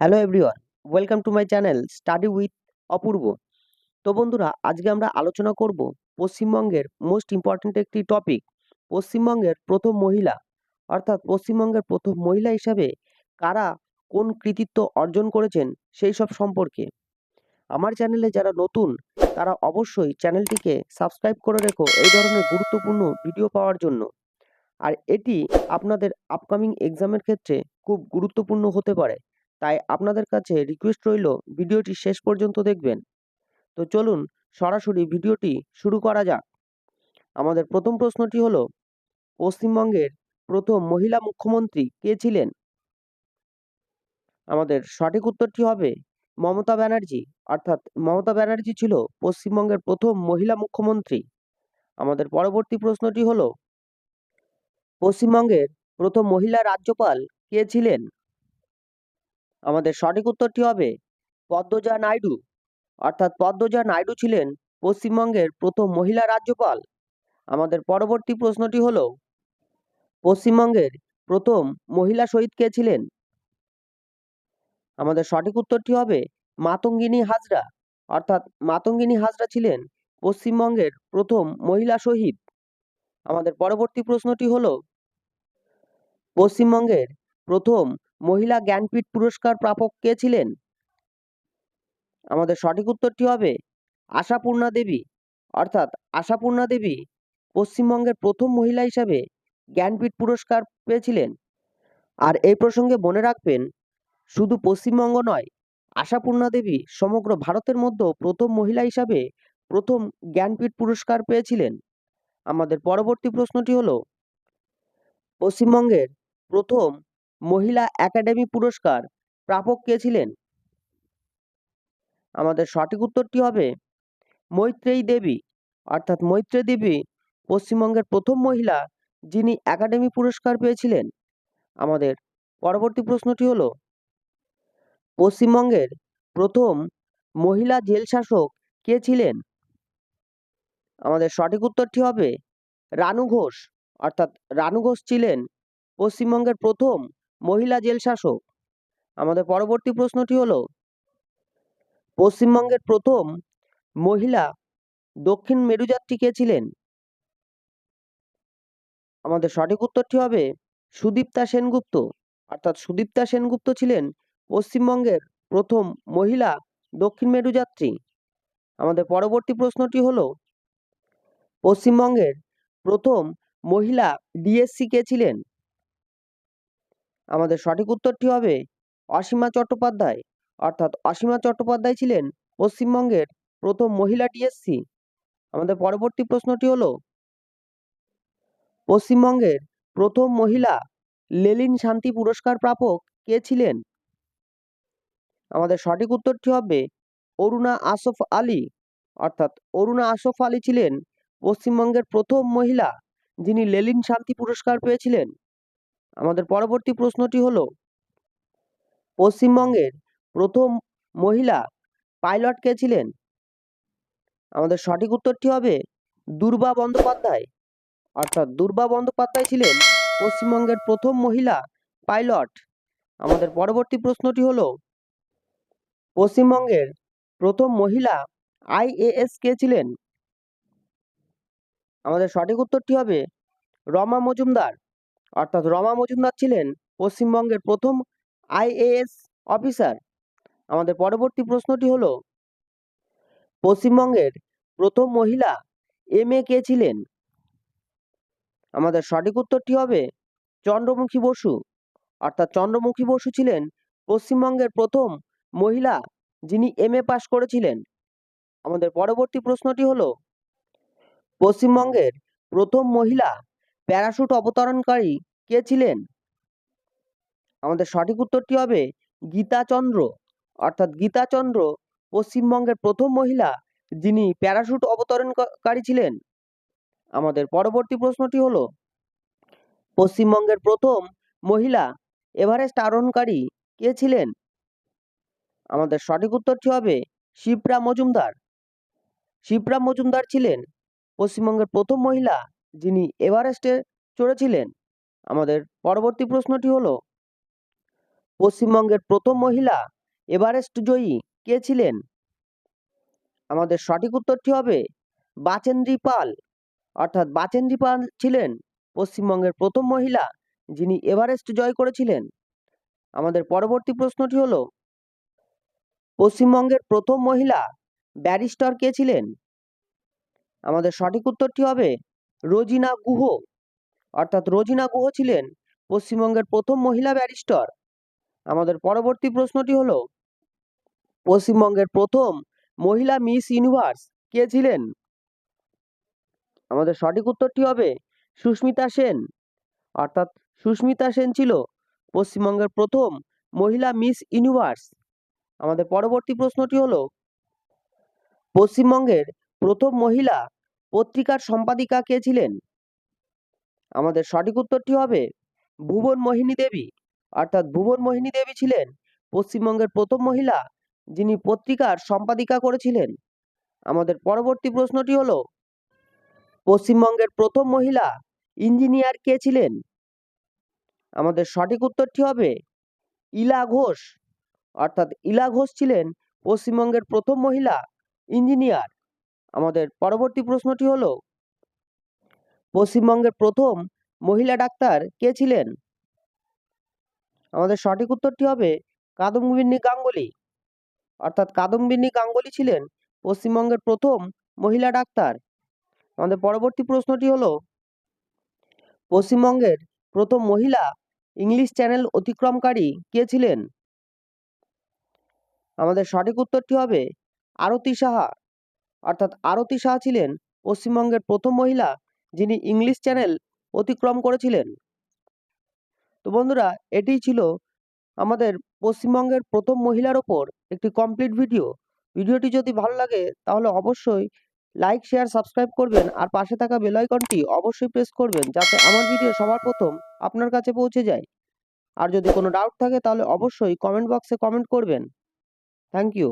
Hello everyone welcome to my channel study with Apurba তো বন্ধুরা, আজকে আমরা আলোচনা করব পশ্চিমবঙ্গের মোস্ট ইম্পর্ট্যান্ট একটি টপিক পশ্চিমবঙ্গের প্রথম মহিলা। অর্থাৎ পশ্চিমবঙ্গের প্রথম মহিলা হিসাবে কারা কোন কৃতিত্ব অর্জন করেছেন সেই সব সম্পর্কে। আমার চ্যানেলে যারা নতুন, তারা অবশ্যই চ্যানেলটিকে সাবস্ক্রাইব করে রেখো এই ধরনের গুরুত্বপূর্ণ ভিডিও পাওয়ার জন্য। আর এটি আপনাদের আপকামিং এক্সামের ক্ষেত্রে খুব গুরুত্বপূর্ণ হতে পারে। তাই আপনাদের কাছে রিকোয়েস্ট রইল ভিডিওটি শেষ পর্যন্ত দেখবেন। তো চলুন সরাসরি ভিডিওটি শুরু করা যাক। আমাদের প্রথম প্রশ্নটি হলো, পশ্চিমবঙ্গের প্রথম মহিলা মুখ্যমন্ত্রী কে ছিলেন? আমাদের সঠিক উত্তরটি হবে মমতা ব্যানার্জি। অর্থাৎ মমতা ব্যানার্জি ছিল পশ্চিমবঙ্গের প্রথম মহিলা মুখ্যমন্ত্রী। আমাদের পরবর্তী প্রশ্নটি হলো, পশ্চিমবঙ্গের প্রথম মহিলা রাজ্যপাল কে ছিলেন? আমাদের সঠিক উত্তরটি হবে পদ্মজা নাইডু। অর্থাৎ পদ্মজা নাইডু ছিলেন পশ্চিমবঙ্গের প্রথম মহিলা রাজ্যপাল। আমাদের পরবর্তী প্রশ্নটি হলো, পশ্চিমবঙ্গের প্রথম মহিলা শহীদ কে ছিলেন? আমাদের সঠিক উত্তরটি হবে মাতঙ্গিনী হাজরা। অর্থাৎ মাতঙ্গিনী হাজরা ছিলেন পশ্চিমবঙ্গের প্রথম মহিলা শহীদ। আমাদের পরবর্তী প্রশ্নটি হলো, পশ্চিমবঙ্গের প্রথম মহিলা জ্ঞানপীঠ পুরস্কার প্রাপক কে ছিলেন? আমাদের সঠিক উত্তরটি হবে আশাপূর্ণা দেবী। অর্থাৎ আশাপূর্ণা দেবী পশ্চিমবঙ্গের প্রথম মহিলা হিসাবে জ্ঞানপীঠ পুরস্কার পেয়েছিলেন। আর এই প্রসঙ্গে মনে রাখবেন, শুধু পশ্চিমবঙ্গ নয়, আশাপূর্ণা দেবী সমগ্র ভারতের মধ্যেও প্রথম মহিলা হিসাবে প্রথম জ্ঞানপীঠ পুরস্কার পেয়েছিলেন। আমাদের পরবর্তী প্রশ্নটি হলো, পশ্চিমবঙ্গের প্রথম মহিলা একাডেমি পুরস্কার। প্রাপক কে ছিলেন? আমাদের সঠিক উত্তরটি হবে? মৈত্রেয়ী দেবী। অর্থাৎ মৈত্রেয়ী দেবী পশ্চিমবঙ্গের প্রথম মহিলা যিনি একাডেমি পুরস্কার পেয়েছিলেন। আমাদের পরবর্তী প্রশ্নটি হলো, পশ্চিমবঙ্গের প্রথম মহিলা জেল শাসক কে ছিলেন? আমাদের সঠিক উত্তরটি হবে রানু ঘোষ। অর্থাৎ রানু ঘোষ ছিলেন পশ্চিমবঙ্গের প্রথম মহিলা জেল শাসক। আমাদের পরবর্তী প্রশ্নটি হলো, পশ্চিমবঙ্গের প্রথম মহিলা দক্ষিণ মেরুযাত্রী কে ছিলেন? আমাদের সঠিক উত্তরটি হবে সুদীপ্তা সেনগুপ্ত। অর্থাৎ সুদীপ্তা সেনগুপ্ত ছিলেন পশ্চিমবঙ্গের প্রথম মহিলা দক্ষিণ মেরুযাত্রী। আমাদের পরবর্তী প্রশ্নটি হলো, পশ্চিমবঙ্গের প্রথম মহিলা ডিএসসি কে ছিলেন? আমাদের সঠিক উত্তরটি হবে অসীমা চট্টোপাধ্যায়। অর্থাৎ অসীমা চট্টোপাধ্যায় ছিলেন পশ্চিমবঙ্গের প্রথম মহিলা ডিএসসি আমাদের পরবর্তী প্রশ্নটি হলো, পশ্চিমবঙ্গের প্রথম মহিলা লেলিন শান্তি পুরস্কার প্রাপক কে ছিলেন? আমাদের সঠিক উত্তরটি হবে অরুণা আসফ আলী। অর্থাৎ অরুণা আসফ আলী ছিলেন পশ্চিমবঙ্গের প্রথম মহিলা যিনি লেলিন শান্তি পুরস্কার পেয়েছিলেন। আমাদের পরবর্তী প্রশ্নটি হলো, পশ্চিমবঙ্গের প্রথম মহিলা পাইলট কে ছিলেন? আমাদের সঠিক উত্তরটি হবে দুর্বা বন্দ্যোপাধ্যায়। অর্থাৎ দুর্বা বন্দ্যোপাধ্যায় ছিলেন পশ্চিমবঙ্গের প্রথম মহিলা পাইলট। আমাদের পরবর্তী প্রশ্নটি হলো, পশ্চিমবঙ্গের প্রথম মহিলা আইএএস কে ছিলেন? আমাদের সঠিক উত্তরটি হবে রমা মজুমদার। অর্থাৎ রমা মজুমদার ছিলেন পশ্চিমবঙ্গের প্রথম আইএএস অফিসার। আমাদের পরবর্তী প্রশ্নটি হল, পশ্চিমবঙ্গের প্রথম মহিলা এম এ কে ছিলেন? আমাদের সঠিক উত্তরটি হবে চন্দ্রমুখী বসু। অর্থাৎ চন্দ্রমুখী বসু ছিলেন পশ্চিমবঙ্গের প্রথম মহিলা যিনি এম এ পাশ করেছিলেন। আমাদের পরবর্তী প্রশ্নটি হল, পশ্চিমবঙ্গের প্রথম মহিলা প্যারাশুট অবতরণকারী কে ছিলেন? আমাদের সঠিক উত্তরটি হবে গীতা চন্দ্র। অর্থাৎ গীতা চন্দ্র পশ্চিমবঙ্গের প্রথম মহিলা যিনি প্যারাশুট অবতরণকারী ছিলেন। আমাদের পরবর্তী প্রশ্নটি হলো, পশ্চিমবঙ্গের প্রথম মহিলা এভারেস্ট আরোহণকারী কে ছিলেন? আমাদের সঠিক উত্তরটি হবে শিপ্রা মজুমদার। শিপ্রা মজুমদার ছিলেন পশ্চিমবঙ্গের প্রথম মহিলা যিনি এভারেস্টে চড়েছিলেন। আমাদের পরবর্তী প্রশ্নটি হলো, পশ্চিমবঙ্গের প্রথম মহিলা এভারেস্ট জয়ী কে ছিলেন? আমাদের সঠিক উত্তরটি হবে বাচেন্দ্রী পাল। অর্থাৎ বাচেন্দ্রী পাল ছিলেন পশ্চিমবঙ্গের প্রথম মহিলা যিনি এভারেস্ট জয় করেছিলেন। আমাদের পরবর্তী প্রশ্নটি হলো, পশ্চিমবঙ্গের প্রথম মহিলা ব্যারিস্টার কে ছিলেন? আমাদের সঠিক উত্তরটি হবে রোজিনা গুহ। অর্থাৎ রোজিনা গুহ ছিলেন পশ্চিমবঙ্গের প্রথম মহিলা ব্যারিস্টার। আমাদের পরবর্তী প্রশ্নটি হলো, পশ্চিমবঙ্গের প্রথম মহিলা মিস ইউনিভার্স কে ছিলেন? আমাদের সঠিক উত্তরটি হবে সুস্মিতা সেন। অর্থাৎ সুস্মিতা সেন ছিল পশ্চিমবঙ্গের প্রথম মহিলা মিস ইউনিভার্স। আমাদের পরবর্তী প্রশ্নটি হলো, পশ্চিমবঙ্গের প্রথম মহিলা পত্রিকার সম্পাদিকা কে ছিলেন? আমাদের সঠিক উত্তরটি হবে ভুবন মোহিনী দেবী। অর্থাৎ ভুবন মোহিনী দেবী ছিলেন পশ্চিমবঙ্গের প্রথম মহিলা যিনি পত্রিকার সম্পাদিকা করেছিলেন। আমাদের পরবর্তী প্রশ্নটি হলো, পশ্চিমবঙ্গের প্রথম মহিলা ইঞ্জিনিয়ার কে ছিলেন? আমাদের সঠিক উত্তরটি হবে ইলা ঘোষ। অর্থাৎ ইলা ঘোষ ছিলেন পশ্চিমবঙ্গের প্রথম মহিলা ইঞ্জিনিয়ার। আমাদের পরবর্তী প্রশ্নটি হলো পশ্চিমবঙ্গের প্রথম মহিলা ডাক্তার কে ছিলেন? আমাদের সঠিক উত্তরটি হবে কাদম্বিনী গাঙ্গুলি। অর্থাৎ কাদম্বিনী গাঙ্গুলি ছিলেন পশ্চিমবঙ্গের প্রথম মহিলা ডাক্তার। আমাদের পরবর্তী প্রশ্নটি হলো, পশ্চিমবঙ্গের প্রথম মহিলা ইংলিশ চ্যানেল অতিক্রমকারী কে ছিলেন? আমাদের সঠিক উত্তরটি হবে আরতি সাহা। অর্থাৎ আরতি সাহা ছিলেন পশ্চিমবঙ্গের প্রথম মহিলা যিনি ইংলিশ চ্যানেল অতিক্রম করেছিলেন। তো বন্ধুরা, এটিই ছিল আমাদের পশ্চিমবঙ্গের প্রথম মহিলার ওপর একটি কমপ্লিট ভিডিও ভিডিওটি যদি ভালো লাগে, তাহলে অবশ্যই লাইক শেয়ার সাবস্ক্রাইব করবেন আর পাশে থাকা বেল আইকনটি অবশ্যই প্রেস করবেন যাতে আমার ভিডিও সবার প্রথম আপনার কাছে পৌঁছে যায়। আর যদি কোনো ডাউট থাকে, তাহলে অবশ্যই কমেন্ট বক্সে কমেন্ট করবেন। Thank you